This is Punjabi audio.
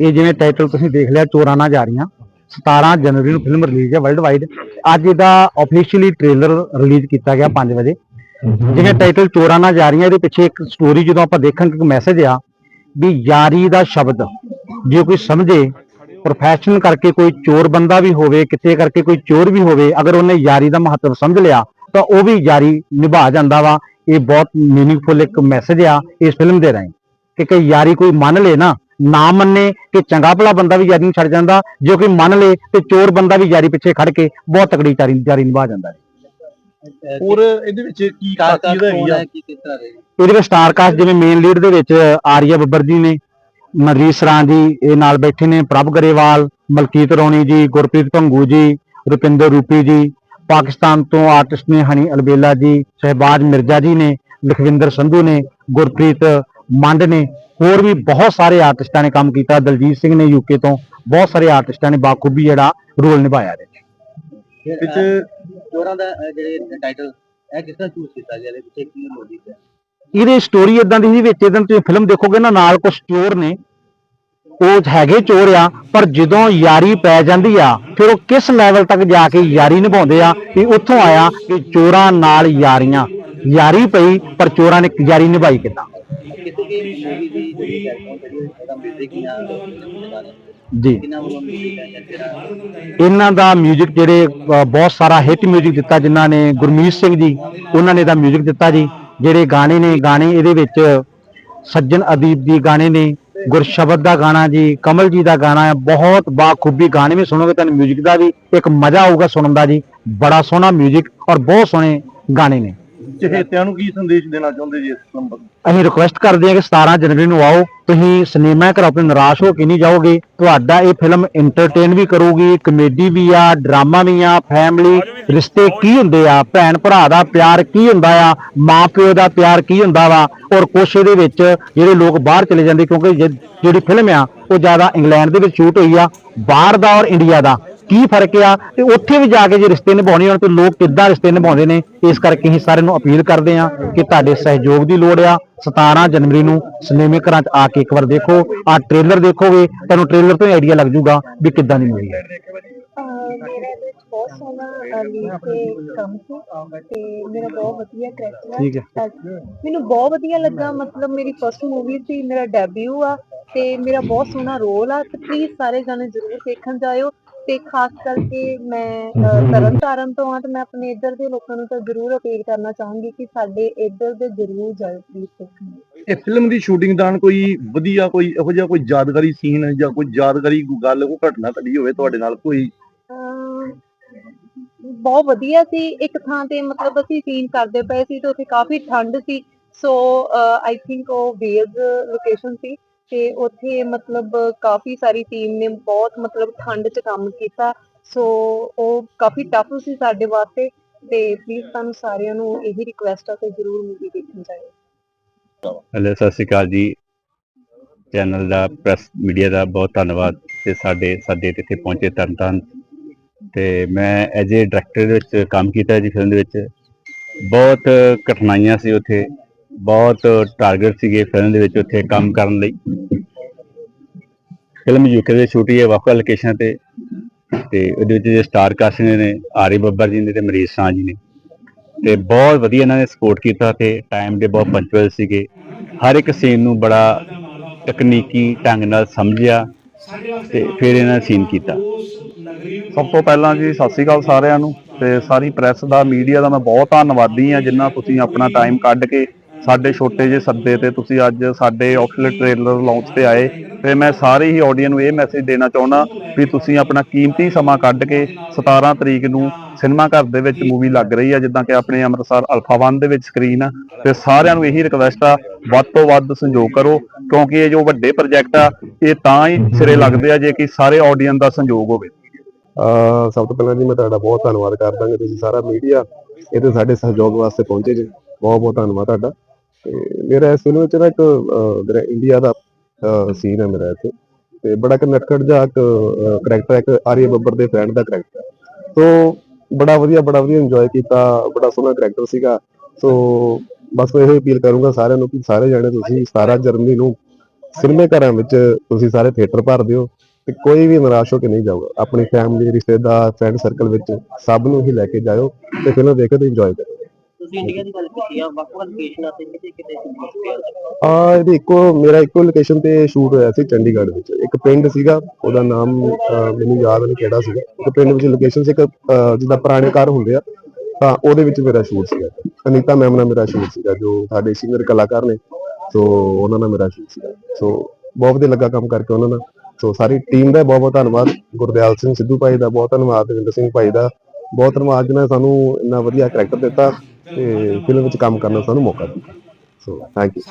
ਇਹ ਜਿਵੇਂ ਟਾਈਟਲ ਤੁਸੀਂ ਦੇਖ ਲਿਆ, ਚੋਰਾਂ ਨਾਲ ਜਾ ਰਹੀਆਂ। 17 ਜਨਵਰੀ ਨੂੰ ਫਿਲਮ ਰਿਲੀਜ਼ ਹੈ ਵਰਲਡ ਵਾਈਡ ਅੱਜ ਇਹਦਾ ਆਫੀਸ਼ੀਅਲੀ ਟ੍ਰੇਲਰ ਰਿਲੀਜ਼ ਕੀਤਾ ਗਿਆ 5 ਵਜੇ। ਜਿਵੇਂ ਟਾਈਟਲ ਚੋਰਾਂ ਨਾਲ ਜਾ ਰਹੀਆਂ, ਇਹਦੇ ਪਿੱਛੇ ਇੱਕ ਸਟੋਰੀ ਜਦੋਂ ਆਪਾਂ ਦੇਖਾਂਗੇ ਇੱਕ ਮੈਸੇਜ ਆ ਵੀ ਯਾਰੀ ਦਾ ਸ਼ਬਦ। ਜੇ ਕੋਈ ਸਮਝੇ ਪ੍ਰੋਫੈਸ਼ਨ ਕਰਕੇ ਕੋਈ ਚੋਰ ਬੰਦਾ ਵੀ ਹੋਵੇ ਕਿਤੇ ਕਰਕੇ ਕੋਈ ਚੋਰ ਵੀ ਹੋਵੇ, ਅਗਰ ਉਹਨੇ ਯਾਰੀ ਦਾ ਮਹੱਤਵ ਸਮਝ ਲਿਆ, ਤਾਂ ਉਹ ਵੀ ਯਾਰੀ ਨਿਭਾ ਜਾਂਦਾ ਵਾ। ਇਹ ਬਹੁਤ ਮੀਨਿੰਗਫੁਲ ਇੱਕ ਮੈਸੇਜ ਆ ਇਸ ਫਿਲਮ ਦੇ ਰਾਹੀਂ। ਕਿ ਕਿ ਯਾਰੀ ਕੋਈ ਮੰਨ ਲੇ ਨਾ ਨਾ ਮੰਨੇ ਕਿ ਚੰਗਾ ਭਲਾ ਬੰਦਾ ਵੀ ਯਾਰੀ ਨੂੰ ਛੱਡ ਜਾਂਦਾ ਜੇ ਕੋਈ ਮੰਨ ਲੇ ਤੇ ਚੋਰ ਬੰਦਾ ਵੀ ਯਾਰੀ ਪਿੱਛੇ ਖੜ ਕੇ ਬਹੁਤ ਤਕੜੀ ਯਾਰੀ ਯਾਰੀ ਨਿਭਾ ਜਾਂਦਾ ਹੈ। ਹੋਰ ਇਹਦੇ ਵਿੱਚ ਕੀ ਖਾਸੀਅਤ ਹੈਗੀ ਆ? ਕੀ ਕਿਸ ਤਰ੍ਹਾਂ ਦੇ? ਇਹਦੇ ਵਿੱਚ ਸਟਾਰ ਕਾਸਟ ਜਿਵੇਂ ਮੇਨ ਲੀਡ ਦੇ ਵਿੱਚ ਆਰੀਆ ਬੱਬਰ ਜੀ ਨੇ ਮਨਰੀਤ ਸਰਾਂ ਜੀ ਇਹ ਨਾਲ ਬੈਠੇ ਨੇ ਪ੍ਰਭ ਗਰੇਵਾਲ ਮਲਕੀਤ ਰੌਣੀ ਜੀ ਗੁਰਪ੍ਰੀਤ ਭੰਗੂ ਜੀ ਰੁਪਿੰਦਰ ਰੂਪੀ ਜੀ ਪਾਕਿਸਤਾਨ ਤੋਂ ਆਰਟਿਸਟ ਨੇ ਹਨੀ ਅਲਬੇਲਾ ਜੀ ਸ਼ਹਿਬਾਜ਼ ਮਿਰਜ਼ਾ ਜੀ ਨੇ ਲਖਵਿੰਦਰ ਸੰਧੂ ਨੇ ਗੁਰਪ੍ਰੀਤ ਮੰਡ ਨੇ ਹੋਰ ਵੀ ਬਹੁਤ ਸਾਰੇ ਆਰਟਿਸਟਾਂ ਨੇ ਕੰਮ ਕੀਤਾ। ਦਲਜੀਤ ਸਿੰਘ ਨੇ ਯੂਕੇ ਤੋਂ ਬਹੁਤ ਸਾਰੇ ਆਰਟਿਸਟਾਂ ਨੇ ਬਾਖੂਬੀ ਜਿਹੜਾ ਰੋਲ ਨਿਭਾਇਆ ਇਹਦੇ ਵਿੱਚ ਵਿੱਚ ਚੋਰਾਂ ਦਾ ਜਿਹੜੇ ਟਾਈਟਲ ਇਹ ਕਿਸ ਤਰ੍ਹਾਂ ਚੂਜ਼ ਕੀਤਾ ਗਿਆ? ਇਹਦੇ ਪਿੱਛੇ ਕੀ ਲੋਜਿਕ ਹੈ? ਇਹਦੀ ਸਟੋਰੀ ਇਦਾਂ ਦੀ ਸੀ ਵਿੱਚ ਇਦਾਂ ਤੁਸੀਂ ਫਿਲਮ ਦੇਖੋਗੇ ਨਾ ਨਾਲ ਕੁਝ ਚੋਰ ਨੇ। ਉਹ ਹੈਗੇ ਚੋਰ ਆ ਪਰ ਜਦੋਂ ਯਾਰੀ ਪੈ ਜਾਂਦੀ ਆ ਫਿਰ ਉਹ ਕਿਸ ਲੈਵਲ ਤੱਕ ਜਾ ਕੇ ਯਾਰੀ ਨਿਭਾਉਂਦੇ ਆ ਵੀ ਉੱਥੋਂ ਆਇਆ ਕਿ ਚੋਰਾਂ ਨਾਲ ਯਾਰੀਆਂ। ਯਾਰੀ ਪਈ ਪਰ ਚੋਰਾਂ ਨੇ ਯਾਰੀ ਨਿਭਾਈ ਕਿੱਦਾਂ? ਕਿਸੇ ਦੀ ਮੂਵੀ ਦੀ ਜਿਹੜੀ ਕੈਰੈਕਟਰ ਜਿਹੜੀ ਉਹਦਾ ਮਿਊਜ਼ਿਕ ਜਾਂ ਜੀ ਕਿੰਨਾ ਵੱਲੋਂ ਮਿਊਜ਼ਿਕ ਹੈ ਜਾਂ ਜਿਹੜਾ ਇਹਨਾਂ ਦਾ 뮤직 ਜਿਹੜੇ ਅ, ਬਹੁਤ ਸਾਰਾ ਹਿੱਟ 뮤직 ਦਿੱਤਾ ਜਿਨ੍ਹਾਂ ਨੇ ਗੁਰਮੀਤ ਸਿੰਘ ਜੀ ਉਹਨਾਂ ਨੇ ਦਾ 뮤직 ਦਿੱਤਾ ਜੀ ਜਿਹੜੇ ਗਾਣੇ ਨੇ ਗਾਣੇ ਇਹਦੇ ਵਿੱਚ ਸੱਜਣ ਅਦੀਪ ਦੀ ਗਾਣੇ ਨੇ ਗੁਰਸ਼ਬਦ ਦਾ ਗਾਣਾ ਜੀ ਕਮਲ ਜੀ ਦਾ ਗਾਣਾ ਹੈ ਬਹੁਤ ਬਾਖੂਬੀ ਗਾਣੇ ਵੀ ਸੁਣੋਗੇ ਤੁਹਾਨੂੰ 뮤직 ਦਾ ਵੀ ਇੱਕ ਮਜ਼ਾ ਆਊਗਾ ਸੁਣਨ ਦਾ ਜੀ ਬੜਾ ਸੋਹਣਾ 뮤직 ਔਰ ਬਹੁਤ ਸੋਹਣੇ ਗਾਣੇ ਨੇ ਚਹੇਤਿਆਂ ਨੂੰ ਕੀ ਸੰਦੇਸ਼ ਦੇਣਾ ਚਾਹੁੰਦੇ ਜੀ ਇਸ ਫਿਲਮ ਅਸੀਂ ਰਿਕੁਐਸਟ ਕਰਦੇ ਹਾਂ ਕਿ 17 ਜਨਵਰੀ ਨੂੰ ਆਓ, ਤੁਸੀਂ ਸਿਨੇਮਾ ਘਰ ਆਪਣੇ ਨਿਰਾਸ਼ ਹੋ ਕੇ ਨਹੀਂ ਜਾਓਗੇ। ਤੁਹਾਡਾ ਇਹ ਫਿਲਮ ਐਂਟਰਟੇਨ ਵੀ ਕਰੂਗੀ ਕਮੇਡੀ ਵੀ ਆ ਡਰਾਮਾ ਵੀ ਆ ਫੈਮਿਲੀ ਰਿਸ਼ਤੇ ਕੀ ਹੁੰਦੇ ਆ, ਭੈਣ ਭਰਾ ਦਾ ਪਿਆਰ ਕੀ ਹੁੰਦਾ ਆ, ਮਾਂ ਪਿਓ ਦਾ ਪਿਆਰ ਕੀ ਹੁੰਦਾ ਵਾ, ਔਰ ਕੁਛ ਇਹਦੇ ਵਿੱਚ ਜਿਹੜੇ ਲੋਕ ਬਾਹਰ ਚਲੇ ਜਾਂਦੇ, ਕਿਉਂਕਿ ਜਿਹੜੀ ਫਿਲਮ ਆ, ਉਹ ਜ਼ਿਆਦਾ ਇੰਗਲੈਂਡ ਦੇ ਵਿੱਚ ਸ਼ੂਟ ਹੋਈ ਆ, ਬਾਹਰ ਦਾ ਔਰ ਇੰਡੀਆ ਦਾ। ਕੀ ਫ਼ਰਕ ਆ? ਤੇ ਉੱਥੇ ਵੀ ਜਾ ਕੇ ਜੇ ਰਿਸ਼ਤੇ ਨਿਭਾਉਣੇ ਹੋਣ ਤੇ ਲੋਕ ਕਿੱਦਾਂ ਰਿਸ਼ਤੇ ਨਿਭਾਉਂਦੇ ਨੇ ਇਸ ਕਰਕੇ ਅਸੀਂ ਸਾਰਿਆਂ ਨੂੰ ਅਪੀਲ ਕਰਦੇ ਆ ਕਿ ਤੁਹਾਡੇ ਸਹਿਯੋਗ ਦੀ ਲੋੜ ਆ। 17 ਜਨਵਰੀ ਨੂੰ ਸਿਨੇਮੇ ਘਰਾਂ 'ਚ ਆ ਕੇ ਇੱਕ ਵਾਰ ਦੇਖੋ। ਆ ਟ੍ਰੇਲਰ ਦੇਖੋਗੇ ਤੁਹਾਨੂੰ ਟ੍ਰੇਲਰ ਤੋਂ ਹੀ ਆਈਡੀਆ ਲੱਗ ਜਾਊਗਾ ਵੀ ਕਿੱਦਾਂ ਦੀ ਮੂਵੀ ਹੈ ਅਹ ਮੇਰਾ ਇਹਦੇ ਵਿੱਚ ਬਹੁਤ ਸੋਹਣਾ ਲੀਡ ਤੇ ਕੰਮ ਸੀ ਤੇ ਮੇਰਾ ਬਹੁਤ ਵਧੀਆ ਕਰੈਕਟਰ ਠੀਕ ਹੈ। ਮੈਨੂੰ ਬਹੁਤ ਵਧੀਆ ਲੱਗਾ ਮਤਲਬ ਮੇਰੀ ਫਰਸਟ ਮੂਵੀ ਸੀ ਮੇਰਾ ਡੈਬਿਊ ਆ ਤੇ ਮੇਰਾ ਬਹੁਤ ਸੋਹਣਾ ਰੋਲ ਆ। ਤੇ ਪਲੀਜ਼ ਸਾਰੇ ਜਣੇ ਜ਼ਰੂਰ ਦੇਖਣ ਜਾਇਓ। ਤੇ ਖਾਸ ਕਰਕੇ ਮੈਂ ਤਰਨ ਤਾਰਨ ਤੋਂ ਆ ਤੇ ਮੈਂ ਆਪਣੇ ਇੱਧਰ ਦੇ ਲੋਕਾਂ ਨੂੰ ਤਾਂ ਜ਼ਰੂਰ ਅਪੀਲ ਕਰਨਾ ਚਾਹੂੰਗੀ ਕਿ ਸਾਡੇ ਇੱਧਰ ਦੇ ਜ਼ਰੂਰ ਜਾਇਓ ਪਲੀਜ਼ ਦੇਖਣ। ਇਹ ਫਿਲਮ ਦੀ ਸ਼ੂਟਿੰਗ ਦੌਰਾਨ ਕੋਈ ਵਧੀਆ ਕੋਈ ਇਹੋ ਜਿਹਾ ਕੋਈ ਯਾਦਗਾਰੀ ਸੀਨ ਜਾਂ ਕੋਈ ਯਾਦਗਾਰੀ ਕੋਈ ਗੱਲ ਕੋਈ ਘਟਨਾ ਘਟੀ ਹੋਵੇ ਤੁਹਾਡੇ ਨਾਲ ਕੋਈ? ਅਮ ਬਹੁਤ ਵਧੀਆ ਸੀ। ਇੱਕ ਥਾਂ ਤੇ ਮਤਲਬ ਅਸੀਂ ਸੀਨ ਕਰਦੇ ਪਏ ਸੀ ਤੇ ਉੱਥੇ ਕਾਫੀ ਠੰਡ ਸੀ। ਸੋ ਆਈ ਥਿੰਕ ਉਹ ਵੇਲਜ਼ ਲੋਕੇਸ਼ਨ ਸੀ। ਤੇ ਉੱਥੇ ਮਤਲਬ ਕਾਫੀ ਸਾਰੀ ਟੀਮ ਨੇ ਬਹੁਤ ਮਤਲਬ ਠੰਡ 'ਚ ਕੰਮ ਕੀਤਾ। ਸੋ ਉਹ ਕਾਫੀ ਟਫ ਸੀ ਸਾਡੇ ਵਾਸਤੇ ਤੇ ਪਲੀਜ਼ ਤੁਹਾਨੂੰ ਸਾਰਿਆਂ ਨੂੰ ਇਹੀ ਰਿਕੁਐਸਟ ਆ ਕਿ ਜ਼ਰੂਰ ਮੂਵੀ ਦੇਖਣ ਜਾਇਓ। ਹੈਲੋ ਸਤਿ ਸ਼੍ਰੀ ਅਕਾਲ ਜੀ। ਚੈਨਲ ਦਾ ਪ੍ਰੈਸ ਮੀਡੀਆ ਦਾ ਬਹੁਤ ਧੰਨਵਾਦ ਤੇ ਸਾਡੇ ਸਾਡੇ ਇੱਥੇ ਪਹੁੰਚੇ ਤਰਨਤਾਰਨ ਤੇ ਮੈਂ ਐਜ ਏ ਡਾਇਰੈਕਟਰ ਦੇ ਵਿੱਚ ਕੰਮ ਕੀਤਾ ਜੀ ਫਿਲਮ ਦੇ ਵਿੱਚ। ਬਹੁਤ ਕਠਿਨਾਈਆਂ ਸੀ ਉੱਥੇ। ਬਹੁਤ ਟਾਰਗੇਟ ਸੀਗੇ ਫਿਲਮ ਦੇ ਵਿੱਚ ਉੱਥੇ ਕੰਮ ਕਰਨ ਲਈ। ਫਿਲਮ ਯੂਕੇ ਦੇ ਸ਼ੂਟ ਹੈ ਵੱਖ ਵੱਖ ਲੋਕੇਸ਼ਨ ਤੇ। ਤੇ ਉਹਦੇ ਵਿੱਚ ਜੇ ਸਟਾਰ ਕਾਸਟ ਨੇ ਆਰੀ ਬੱਬਰ ਜੀ ਨੇ ਤੇ ਮਰੀਜ਼ ਸਾਹ ਜੀ ਨੇ। ਤੇ ਬਹੁਤ ਵਧੀਆ ਇਹਨਾਂ ਨੇ ਸਪੋਰਟ ਕੀਤਾ ਤੇ ਟਾਈਮ ਦੇ ਬਹੁਤ ਪੰਚੁਅਲ ਸੀਗੇ। ਹਰ ਇੱਕ ਸੀਨ ਨੂੰ ਬੜਾ ਤਕਨੀਕੀ ਢੰਗ ਨਾਲ ਸਮਝਿਆ ਤੇ ਫਿਰ ਇਹਨਾਂ ਨੇ ਸੀਨ ਕੀਤਾ। ਸਭ ਤੋਂ ਪਹਿਲਾਂ ਜੀ ਸਤਿ ਸ਼੍ਰੀ ਅਕਾਲ ਸਾਰਿਆਂ ਨੂੰ ਤੇ ਸਾਰੀ ਪ੍ਰੈਸ ਦਾ ਮੀਡੀਆ ਦਾ ਮੈਂ ਬਹੁਤ ਧੰਨਵਾਦੀ ਆ ਜਿੰਨਾ ਤੁਸੀਂ ਆਪਣਾ ਟਾਈਮ ਕੱਢ ਕੇ ਸਾਡੇ ਛੋਟੇ ਜਿਹੇ ਸੱਦੇ ਤੇ ਤੁਸੀਂ ਅੱਜ ਸਾਡੇ ਆਫਸ਼ੋਰ ਟ੍ਰੇਲਰ ਲਾਂਚ ਤੇ ਆਏ। ਤੇ ਮੈਂ ਸਾਰੇ ਹੀ ਆਡੀਅנס ਨੂੰ ਇਹ ਮੈਸੇਜ ਦੇਣਾ ਚਾਹੁੰਦਾ ਵੀ ਤੁਸੀਂ ਆਪਣਾ ਕੀਮਤੀ ਸਮਾਂ ਕੱਢ ਕੇ 17 ਤਰੀਕ ਨੂੰ ਸਿਨੇਮਾ ਘਰ ਦੇ ਵਿੱਚ ਮੂਵੀ ਲੱਗ ਰਹੀ ਆ, ਜਿੱਦਾਂ ਕਿ ਆਪਣੇ ਅੰਮ੍ਰਿਤਸਰ ਅਲਫਾ 1 ਦੇ ਵਿੱਚ ਸਕਰੀਨ ਆ। ਤੇ ਸਾਰਿਆਂ ਨੂੰ ਇਹੀ ਰਿਕਵੈਸਟ ਆ, ਵੱਧ ਤੋਂ ਵੱਧ ਸੰਯੋਗ ਕਰੋ, ਕਿਉਂਕਿ ਇਹ ਜੋ ਵੱਡੇ ਪ੍ਰੋਜੈਕਟ ਆ, ਇਹ ਤਾਂ ਹੀ ਸਿਰੇ ਲੱਗਦੇ ਆ ਜੇ ਕਿ ਸਾਰੇ ਆਡੀਅנס ਦਾ ਸੰਯੋਗ ਹੋਵੇ। ਸਭ ਤੋਂ ਪਹਿਲਾਂ ਜੀ ਮੈਂ ਤੁਹਾਡਾ ਬਹੁਤ ਧੰਨਵਾਦ ਕਰਦਾ ਕਿ ਤੁਸੀਂ ਸਾਰਾ ਮੀਡੀਆ ਇਹਦੇ ਸਾਡੇ ਸਹਿਯੋਗ ਵਾਸਤੇ ਪਹੁੰਚੇ ਜੀ। ਬਹੁਤ ਬਹੁਤ ਧੰਨਵਾਦ ਤੁਹਾਡਾ। ਤੇ ਮੇਰਾ ਇਸ ਫਿਲਮ ਵਿੱਚ ਨਾ ਇੱਕ ਅਹ, ਮੇਰਾ ਇੰਡੀਆ ਦਾ ਸੀਨ ਹੈ ਮੇਰਾ ਇੱਥੇ। ਤੇ ਬੜਾ ਕਨੈਕਟਡ ਜਿਹਾ ਇੱਕ ਕਰੈਕਟਰ ਇੱਕ ਆਰੀਆ ਬੱਬਰ ਦੇ ਫਰੈਂਡ ਦਾ ਕਰੈਕਟਰ ਸੋ ਬੜਾ ਵਧੀਆ ਬੜਾ ਵਧੀਆ ਇੰਜੋਏ ਕੀਤਾ ਬੜਾ ਸੋਹਣਾ ਕਰੈਕਟਰ ਸੀਗਾ। ਸੋ ਬਸ ਮੈਂ ਇਹ ਅਪੀਲ ਕਰੂੰਗਾ ਸਾਰਿਆਂ ਨੂੰ ਕਿ ਸਾਰੇ ਜਾਣੇ ਤੁਸੀਂ 17 ਜਨਵਰੀ ਨੂੰ ਸਿਨੇਮੇ ਘਰਾਂ ਵਿੱਚ ਤੁਸੀਂ ਸਾਰੇ ਥੀਏਟਰ ਭਰ ਦਿਓ ਤੇ ਕੋਈ ਵੀ ਨਿਰਾਸ਼ ਹੋ ਕੇ ਨਹੀਂ ਜਾਊਗਾ। ਆਪਣੀ ਫੈਮਿਲੀ ਰਿਸ਼ਤੇਦਾਰ ਫਰੈਂਡ ਸਰਕਲ ਵਿੱਚ ਸਭ ਨੂੰ ਹੀ ਲੈ ਕੇ ਜਾਇਓ ਤੇ ਫਿਲਮ ਦੇਖ ਕੇ ਤੇ ਇੰਜੋਏ ਕਰੋ ਤੁਸੀਂ ਇੰਡੀਆ ਦੀ ਗੱਲ ਕੀਤੀ ਆ ਵੱਖ ਵੱਖ ਲੋਕੇਸ਼ਨਾਂ ਤੇ ਕਿਤੇ ਕਿਤੇ ਸ਼ੂਟ ਆ ਇਹਦੀ ਇੱਕੋ ਮੇਰਾ ਇੱਕੋ ਲੋਕੇਸ਼ਨ ਤੇ ਸ਼ੂਟ ਹੋਇਆ ਸੀ ਚੰਡੀਗੜ੍ਹ ਵਿੱਚ। ਇੱਕ ਪਿੰਡ ਸੀਗਾ ਉਹਦਾ ਨਾਮ ਅਹ, ਮੈਨੂੰ ਯਾਦ ਨਹੀਂ ਕਿਹੜਾ ਸੀਗਾ। ਇੱਕ ਪਿੰਡ ਵਿੱਚ ਲੋਕੇਸ਼ਨ ਸੀ ਇੱਕ ਅਹ, ਜਿੱਦਾਂ ਪੁਰਾਣੇ ਘਰ ਹੁੰਦੇ ਆ ਤਾਂ ਉਹਦੇ ਵਿੱਚ ਮੇਰਾ ਸ਼ੂਟ ਸੀਗਾ। ਅਨੀਤਾ ਮੈਮ ਨਾਲ ਮੇਰਾ ਸ਼ੂਟ ਸੀਗਾ ਜੋ ਸਾਡੇ ਸੀਨੀਅਰ ਕਲਾਕਾਰ ਨੇ। ਸੋ ਉਹਨਾਂ ਨਾਲ ਮੇਰਾ ਸ਼ੂਟ ਸੀਗਾ। ਸੋ ਬਹੁਤ ਵਧੀਆ ਲੱਗਾ ਕੰਮ ਕਰਕੇ ਉਹਨਾਂ ਨਾਲ। ਸੋ ਸਾਰੀ ਟੀਮ ਦਾ ਬਹੁਤ ਬਹੁਤ ਧੰਨਵਾਦ। ਗੁਰਦਿਆਲ ਸਿੰਘ ਸਿੱਧੂ ਭਾਈ ਦਾ ਬਹੁਤ ਧੰਨਵਾਦ ਦਵਿੰਦਰ ਸਿੰਘ ਭਾਈ ਦਾ। ਬਹੁਤ ਧੰਨਵਾਦ ਜਿਨ੍ਹਾਂ ਨੇ ਸਾਨੂੰ ਇੰਨਾ ਵਧੀਆ ਕਰੈਕਟਰ ਦਿੱਤਾ। ਤੇ ਫਿਲਮ ਵਿੱਚ ਕੰਮ ਕਰਨ ਦਾ ਸਾਨੂੰ ਮੌਕਾ ਦਿੱਤਾ। So thank you